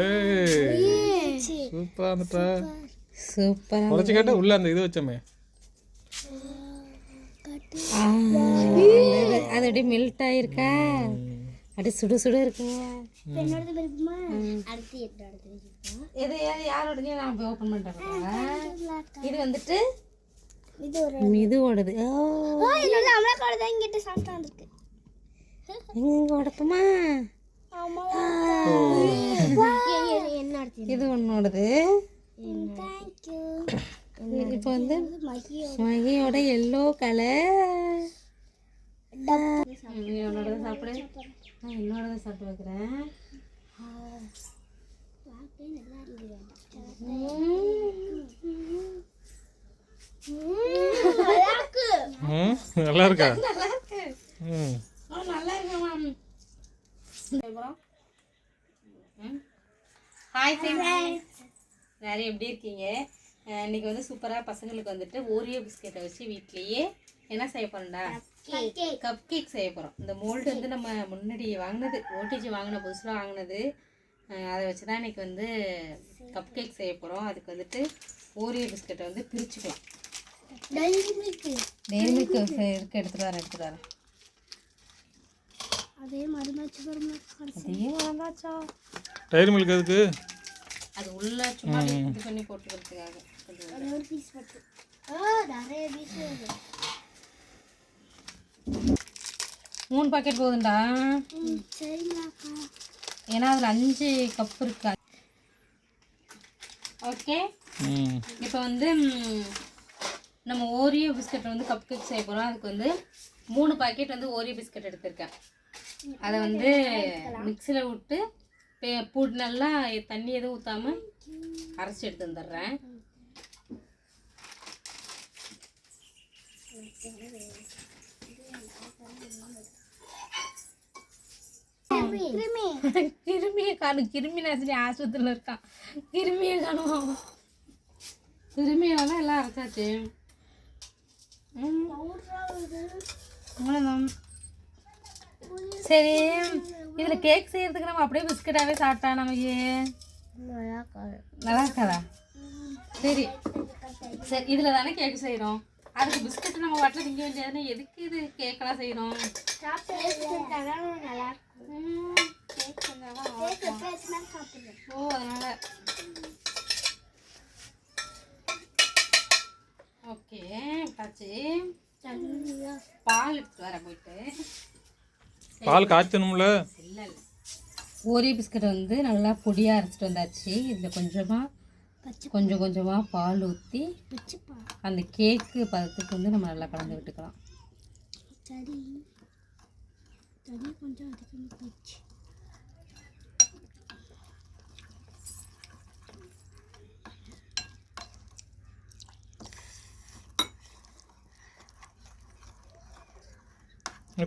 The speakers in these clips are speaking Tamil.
ஏய் சூப்பரா வந்துட்டா கேட்டா உள்ள அந்த இது வச்சோமே. அது அப்படியே மெல்ட் ஆயிருக்கா? அப்படியே சுடு சுடு இருக்குங்க. ஏது யாரோடதையும் நான் போய் ஓப்பன் பண்ணிட்டேன் இது வந்துட்டு இது ஒரு மிதுவோடது. ஓ. ஓ என்னோட அமலாக்கோட தான் இங்கிட்ட சாப்பிட்டா இருக்கு எங்க உடப்பமா? இது உன்னோடது. இப்போ வந்து மகியோ மகியோட எல்லோ கலர் என்னோடத சாப்பிடு. நான் என்னோடத சாப்பிட்டு வைக்கிறேன். நல்லா இருக்கா ம் ஆ, நல்லா இருக்கு மேம் ஹாய் ஃப்ரெண்ட்ஸ் எல்லாரும் எப்படி இருக்கீங்க? இன்னைக்கு வந்து சூப்பராக பசங்களுக்கு வந்துட்டு ஓரியோ பிஸ்கெட்டை வச்சு வீட்லேயே என்ன செய்ய போறோம்டா? கப் கேக் செய்ய போகிறோம் இந்த மோல்டு வந்து நம்ம முன்னாடி வாங்கினது ஓடிஜி வாங்கின புதுசில் வாங்கினது. அதை வச்சு தான் இன்னைக்கு வந்து கப் கேக் செய்ய போகிறோம் அதுக்கு வந்துட்டு ஓரியோ பிஸ்கெட்டை வந்து பிரிச்சுக்கலாம். டெய்ரி மில்க் இருக்கு. எடுத்துகிட்டு வரேன் எடுத்துகிட்டு வரேன். அதே மருந்தாச்சு வளர்ந்தாச்சா டைரி மில்க் எதுக்கு? அது உள்ள சும்மா இது பண்ணி போட்டுக்கிறதுக்காக. கொஞ்சம் ஒரே ஒரு பீஸ் மட்டும். ஆ நிறைய பீஸ் மூணு பாக்கெட் சரிங்களாக்கா ஏன்னா அதில் அஞ்சு கப் இருக்கு? ஓகே இப்போ வந்து நம்ம ஓரியோ பிஸ்கட் வந்து கப் கேக் செய்ய போகிறோம் அதுக்கு வந்து மூணு பாக்கெட் வந்து ஓரியோ பிஸ்கட் எடுத்திருக்கேன். அதை வந்து மிக்சியில் விட்டு பே- போட்டு நல்லா தண்ணி எதுவும் ஊற்றாமல் அரைச்சி எடுத்து வந்துடுறேன். கிருமி கிருமியை காணும். கிருமி நாசினி ஆஸ்பத்திரியில் இருக்கான். கிருமியை காணும். கிருமியெல்லாம் எல்லாம் அரைச்சாச்சு. சரி. இதில் கேக் செய்யறதுக்கு நம்ம அப்படியே பிஸ்கட்டாகவே சாப்பிட்டா நமக்கு? நல்லா இருக்காதா சரி. சரி இதில் தானே கேக் செய்கிறோம் அதுக்கு பிஸ்கட் நம்ம வாட்டில் திங்க வேண்டியதுன்னா எதுக்கு இது கேக்கெல்லாம் செய்கிறோம் ஓ அதனால. ஓகே விட்டாச்சு பால் எடுத்துட்டு வர போயிட்டு. பால் காய்ச்சணும்ல? ஓரியோ பிஸ்கட் வந்து நல்லா பொடியாக அரைச்சிட்டு வந்தாச்சு. இதில் கொஞ்சமாக கொஞ்சம் கொஞ்சமாக பால் ஊற்றி அந்த கேக்கு பதத்துக்கு வந்து நம்ம நல்லா கலந்து விட்டுக்கலாம். சரி. தண்ணி கொஞ்சம்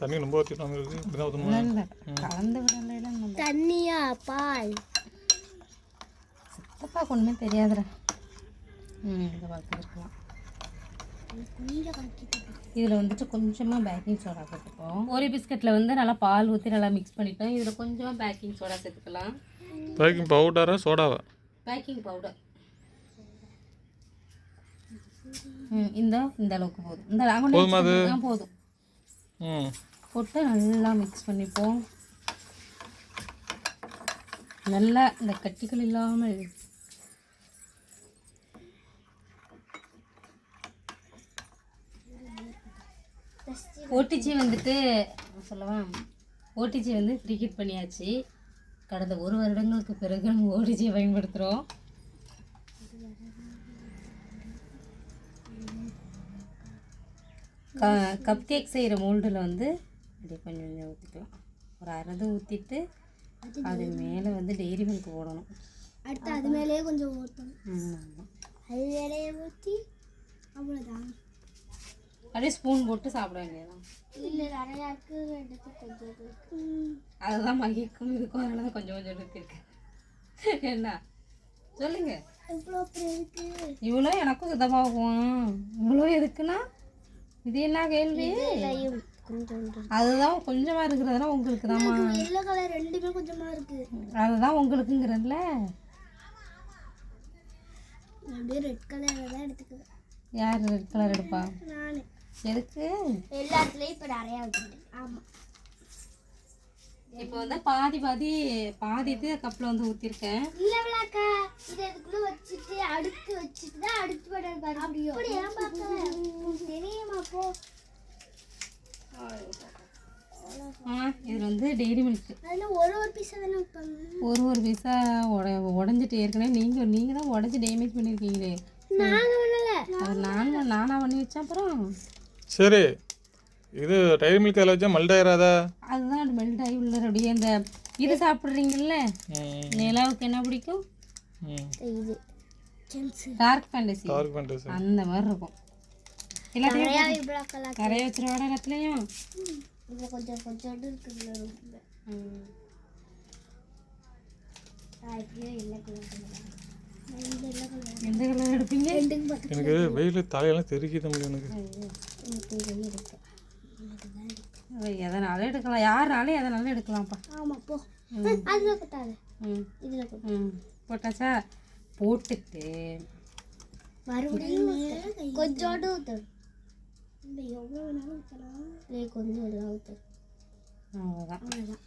தண்ணி ரொம்ப ஊற்றிட்டு இருக்கு ஊற்றணுமா இல்லை கலந்து விடல நம்ம தண்ணியா பால். சித்தப்பா ஒன்றுமே தெரியாதுடா. ம் இதை பார்த்துருக்கலாம் இதில் வந்துட்டு கொஞ்சமாக பேக்கிங் சோடா போட்டுப்போம். ஒரு பிஸ்கட்டில் வந்து நல்லா பால் ஊற்றி நல்லா மிக்ஸ் பண்ணிட்டோம் இதில் கொஞ்சமாக பேக்கிங் சோடா சேர்த்துக்கலாம். பேக்கிங் பவுடரா சோடாவா பேக்கிங் பவுடர் ம் இந்த இந்த அளவுக்கு போதும். இந்த அளவு போதுமா. போட்டு நல்லா மிக்ஸ் பண்ணிப்போம். நல்லா இந்த கட்டிகள் இல்லாமல். ஓடிஜி வந்துட்டு சொல்லவா? ஓடிஜி வந்து ப்ரீஹீட் பண்ணியாச்சு. கடந்த ஒரு வருடங்களுக்கு பிறகு நம்ம ஓடிஜியை பயன்படுத்துகிறோம் க கப் கேக் செய்கிற மோல்டில் வந்து இப்படி கொஞ்சம் கொஞ்சம் ஊற்றிக்கலாம் ஒரு அரை ஊற்றிட்டு அது மேலே வந்து டெய்ரி மில்க் போடணும். அடுத்து அது மேலேயே கொஞ்சம் ஊற்றணும் ஆமாம் அது மேலேயே ஊற்றி அவ்வளோதான் அப்படியே ஸ்பூன் போட்டு சாப்பிட வேண்டியதுதான். இல்லை நிறையா இருக்கு எடுத்து கொஞ்சம் இருக்கு. அதுதான் மகிக்கும் இதுக்கும் அதனால தான் கொஞ்சம் கொஞ்சம் எடுத்துருக்கு என்ன? சொல்லுங்க. இவ்வளோ எனக்கும் சுத்தமாகும் இவ்வளோ எதுக்குன்னா இது என்ன கேள்வி? கொஞ்சம் அதுதான் கொஞ்சமாக இருக்கிறதெல்லாம் உங்களுக்கு எல்லோ கலர் ரெண்டுமே கொஞ்சமா இருக்கு. அதுதான் உங்களுக்குங்கிறதுல அப்படியே ரெட் கலர்ல தான் எடுத்துக்கிறேன் யார் ரெட் கலர் எடுப்பா? நானு. எதுக்கு? எல்லாத்துலயும் இப்ப நிறைய ஆமா. இப்போ வந்து பாதி பாதி பாதி இது கப்பில் வந்து ஊற்றிருக்கேன் இல்ல விளாக்கா இதை இதுக்குள்ள வச்சுட்டு அடுத்து வச்சுட்டு தான் அடுத்து படம் பார்க்க முடியும் அப்படியா பார்க்க தெரியுமா போ. ஆ இதில் வந்து டெய்ரி மில்க் அதுல ஒரு ஒரு பீஸா தானே வைப்பாங்க? ஒரு ஒரு பீஸாக உட உடஞ்சிட்டு ஏற்கனவே நீங்கள் நீங்கள் தான் உடஞ்சி டேமேஜ் பண்ணியிருக்கீங்களே அது நாங்கள் நானாக பண்ணி வச்சேன் அப்புறம். சரி இது டைரி மில்க் அதில் வச்சா மல்டாயிராதா அதுதான் அது மெல்ட் ஆகி உள்ள அப்படியே அந்த இது சாப்பிட்றீங்கல்ல? நிலாவுக்கு என்ன பிடிக்கும்? இது டார்க் ஃபேண்டசி டார்க் ஃபேண்டசி அந்த மாதிரி இருக்கும். எல்லாத்தையும் நிறைய இவ்வளோ கலர் கரைய வச்சிருவாடா எல்லாத்துலேயும்? கொஞ்சம் கொஞ்சம் எனக்கு வெயில் தலையெல்லாம் தெரிக்குது எனக்கு. எதனாலும் எடுக்கலாம். யாருனாலும் எதனாலும் எடுக்கலாம்ப்பா. ஆமா போ. அதுல கொட்டாது. ம். இதுல ம். போட்டாச்சா? போட்டுட்டு. மறுபடியும் கொஞ்சோண்டு ஊத்தணும் இந்த எவ்வளோ வேணாலும் ஊற்றலாம் இல்லை கொஞ்சம் எல்லாம் ஊற்றணும் அவ்வளோதான் அவ்வளோதான்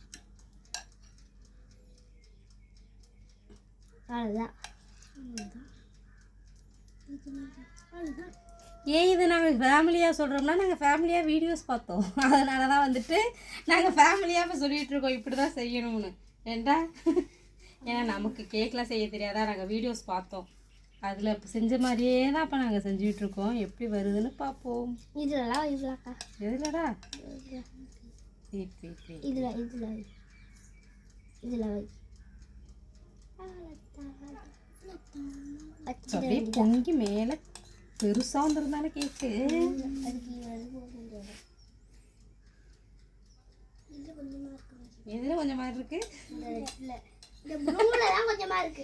அவ்வளோதான் அவ்வளோதான் ஏன் இது நாங்கள் ஃபேமிலியாக சொல்கிறோம்னா நாங்கள் ஃபேமிலியாக வீடியோஸ் பார்த்தோம். அதனால தான் வந்துட்டு நாங்கள் ஃபேமிலியாக இப்போ சொல்லிட்டு இருக்கோம். இப்படி தான் செய்யணும்னு. ஏண்டா? ஏன்னா நமக்கு கேக்லாம் செய்ய தெரியாதா? நாங்கள் வீடியோஸ் பார்த்தோம். அதில் இப்போ செஞ்ச மாதிரியே தான் இப்போ நாங்கள் செஞ்சுட்டு இருக்கோம். எப்படி வருதுன்னு பார்ப்போம். இதுலலாம் இவ்வளோக்கா எதுலடா? இதில். இதில் இதில். வை. அப்படியே பொங்கி மேலே பெருசாக வந்துருந்தானே கேக்கு. இருக்கு எதில் கொஞ்சம் இருக்கு? தான் கொஞ்சமாக இருக்கு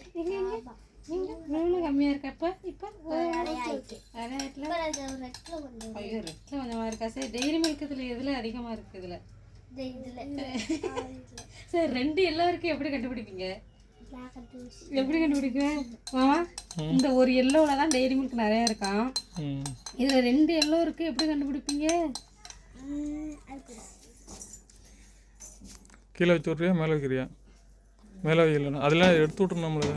இருக்கா இப்போ? கொஞ்சம் இருக்கா? சரி டெய்ரி மில்க் இதில் எதில் இதில்? இந்த இதில். சரி ரெண்டு எல்லோ இருக்கு எப்படி கண்டுபிடிப்பீங்க? எப்படி கண்டுபிடிக்குவேன்? மாமா இந்த ஒரு எல்லோவில் தான் டெய்ரி மில்க் நிறையா இருக்கான் இதில் ரெண்டு எல்லோ இருக்குது எப்படி கண்டுபிடிப்பீங்க? கீழே வச்சு விட்றியா மேலே வைக்கிறியா? மேலே வைக்கலண்ணா அதெல்லாம் எடுத்து விட்றணும் நம்மள.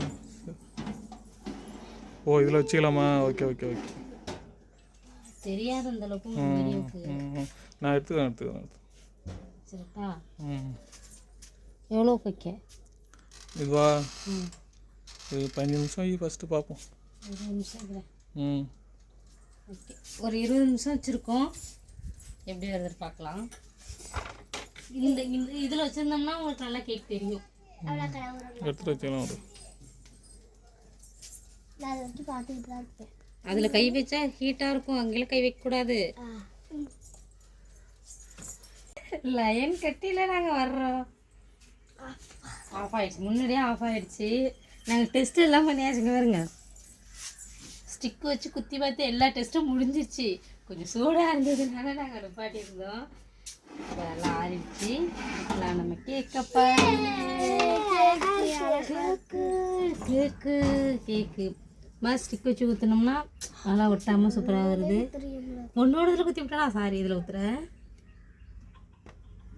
ஓ இதில் வச்சுக்கலாமா? Okay okay okay. தெரியாது அந்த அளவுக்கு. நான் எடுத்துக்கிறேன் எடுத்துக்கிறேன். சரிப்பா. ம். எவ்வளோ வைக்க? இதுவா ம். இது பதினஞ்சு நிமிஷம் ஆகி ஃபஸ்ட்டு பார்ப்போம் இருபது நிமிஷம் ம். ஓகே. ஒரு இருபது நிமிஷம் வச்சுருக்கோம். எப்படி வருதுன்னு பார்க்கலாம். இந்த இந்த இதில் வச்சுருந்தோம்னா உங்களுக்கு நல்லா கேக் தெரியும். எடுத்துகிட்டு வச்சுக்கலாம் ஒரு. அதில் கை வச்சா ஹீட்டாக இருக்கும். அங்கெல்லாம் கை வைக்கக்கூடாது லயன் கட்டியில் நாங்கள் வர்றோம். ஆஃப் ஆயிடுச்சு. முன்னாடியே ஆஃப் ஆயிடுச்சு. நாங்கள் டெஸ்ட் எல்லாம் பண்ணியாச்சுங்க பாருங்க. ஸ்டிக் வச்சு குத்தி பார்த்து எல்லா டெஸ்ட்டும் முடிஞ்சிருச்சு கொஞ்சம் சூடாக இருந்ததுனால நாங்கள் நிப்பாட்டியிருந்தோம் அதெல்லாம் ஆறிடுச்சு. நான் நம்ம கேக்கப்பா கேக்கு கேக்கு மாதிரி ஸ்டிக் வச்சு ஊற்றினோம்னா நல்லா ஒட்டாமல் சூப்பராக வருது. ஒன்னோட இதில் குத்தி விட்டா சாரி இதில் ஊற்றுறேன்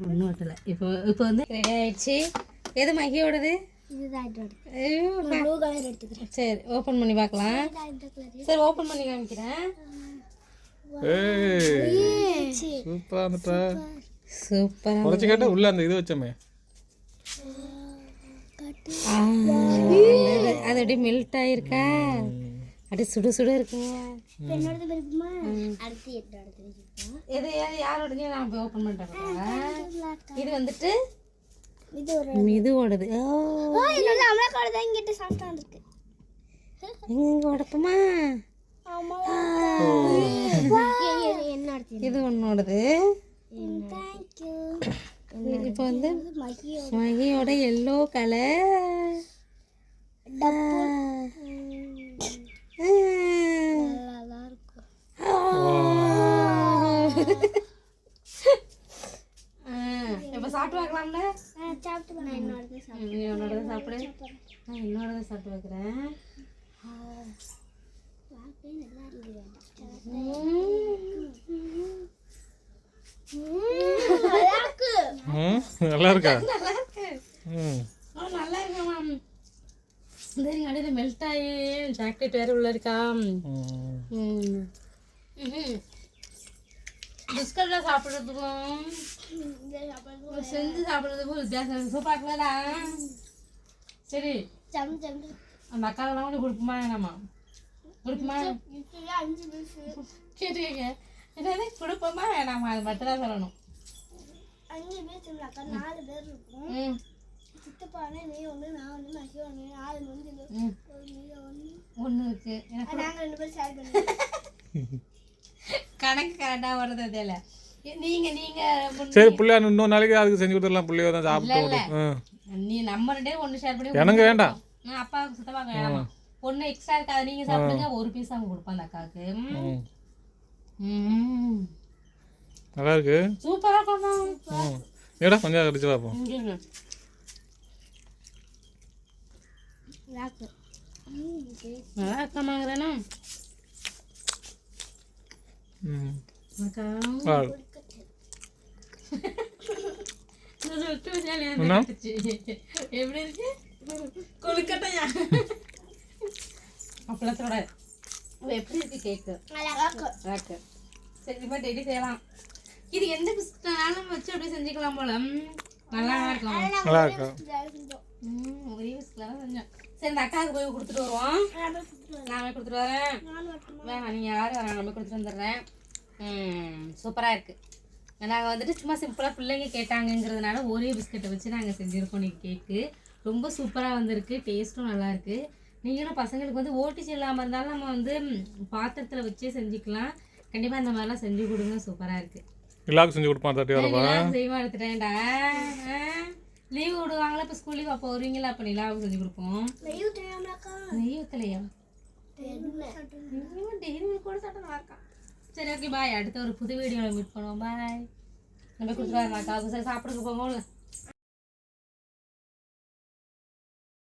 ஒன்றும் ஒட்டலை. இப்போ இப்போ வந்து ரெடி ஆகிடுச்சு எது மகியோடது? சரி ஓப்பன் பண்ணி பார்க்கலாம். சரி ஓப்பன் பண்ணி காமிக்கிறேன். ஏய் சூப்பராக இருந்துட்டா சூப்பராக குறைச்சி கேட்டால் உள்ளே அந்த இது வச்சோமே. அது அப்படியே மெல்ட் ஆயிருக்கா? அப்படியே சுட சுட இருக்குங்க. எது யாரோடதையும் நான் போய் ஓப்பன் பண்ணிட்டேன் இது வந்துட்டு இது ஒரு மிதுவோடது ஓ ஓ என்னோட அமலாக்கோட தான் இங்கிட்ட சாஃப்டாக வந்திருக்கு. எங்க உடப்பமா இது தேங்க்யூ இப்போ வந்து மகியோ மகியோட எல்லோ கலர் நல்லா தான் இருக்கும் சாப்பிடு. நான் என்னோட சாப்பிட்டு வைக்கிறேன். நல்லா இருக்குது ம் நல்லா இருக்கா? நல்லா இருக்கு. ம். ஆ நல்லா இருக்கு மேம். சரி அடையில மெல்ட் ஆகி சாக்லேட் வேற உள்ள இருக்கா? ம் பிஸ்கட்லாம் சாப்பிட்றதுக்கும் செஞ்சு சாப்பிட்றதுக்கும் வித்தியாசம் சூப்பராக இருக்குல்லடா. சரி. அந்த அக்காவெல்லாம் வேணாமா? கொடுக்குமா? இப்படியே அஞ்சு பீஸு கேட்டுக்கங்க என்னது? கொடுப்போமா வேணாமா? அது மட்டும் தான் சொல்லணும். அஞ்சு பீஸ் இல்லைக்கா நாலு பேர் இருக்கும் சித்தப்பானே நீ ஒன்று நான் ஒன்று மகி ஒன்று நாலு வந்து ஒன்று ஒன்று இருக்கு நாங்கள் ரெண்டு பேரும் ஷேர் பண்ணுவோம் கணக்கு கரெக்டாக வர்றது தெரியல நீங்க நீங்க சரி பிள்ளையா இன்னொரு நாளைக்கு அதுக்கு செஞ்சு கொடுத்துடலாம். பிள்ளைய தான் சாப்பிட்டு நீ நம்ம ரெண்டே ஒன்று ஷேர் பண்ணி எனக்கு வேண்டாம். நான் அப்பாவுக்கு சுத்தமாக வேணாமா? ஒன்று எக்ஸ்ட்ரா இருக்காது. நீங்க சாப்பிடுங்க. ஒரு பீஸ் அவங்க கொடுப்பேன் அந்த அக்காவுக்கு. நல்லா இருக்கு. சூப்பராக இருக்கும் ஏடா கொஞ்சம் கடிச்சு பார்ப்போம் நல்லா இருக்கமாங்கிறேன்னா ம் அக்கா ஆ இது விட்டு வச்சாலே என்ன? கட்டுச்சு. எப்படி இருக்கு கொழுக்கட்டையா அப்பளத்தோட அது எப்படி இருக்கு கேக்கு ராக்கு ராக்கு சரி இப்போ டெய்லி செய்யலாம் இது எந்த பிஸ்கட்னாலும் வச்சு அப்படியே செஞ்சுக்கலாம் போல ம், நல்லா இருக்கும் நல்லா இருக்கா ம், ஒரே பிஸ்கட்ல தான் செஞ்சோம் சரி இந்த அக்காவுக்கு போய் கொடுத்துட்டு வருவோம் நான் கொடுத்துட்டு வரேன். வேணாம் நீங்கள் யாரும் வேணாம் நம்ம கொடுத்துட்டு வந்துடுறேன். ம் சூப்பராக இருக்குது நாங்கள் வந்துட்டு சும்மா சிம்பிளாக பிள்ளைங்க கேட்டாங்கங்கிறதுனால ஒரே பிஸ்கட்டை வச்சு நாங்கள் செஞ்சுருக்கோம் இன்னைக்கு கேக்கு ரொம்ப சூப்பராக வந்திருக்கு டேஸ்ட்டும் நல்லா இருக்கு. நீங்களும் பசங்களுக்கு வந்து ஓட்டிச்சு இல்லாமல் இருந்தாலும் நம்ம வந்து பாத்திரத்தில் வச்சே செஞ்சுக்கலாம். கண்டிப்பாக இந்த மாதிரிலாம் செஞ்சு கொடுங்க சூப்பராக இருக்குது எல்லாருக்கும் செஞ்சு கொடுப்பான் தட்டி வரப்பா செய்வா எடுத்துட்டேன்டா. லீவ் விடுவாங்களா இப்போ ஸ்கூல் லீவ் அப்போ வருவீங்களா அப்போ நிலாவுக்கு செஞ்சு கொடுப்போம். நெய் ஊற்றலையா டெய்லி கூட சாப்பிட்டா நல்லா இருக்கான் சரி ஓகே பாய் அடுத்த ஒரு புது வீடியோவில் மீட் பண்ணுவோம். பாய் நம்ம கொடுத்துருவாங்க அக்காவுக்கு போங்க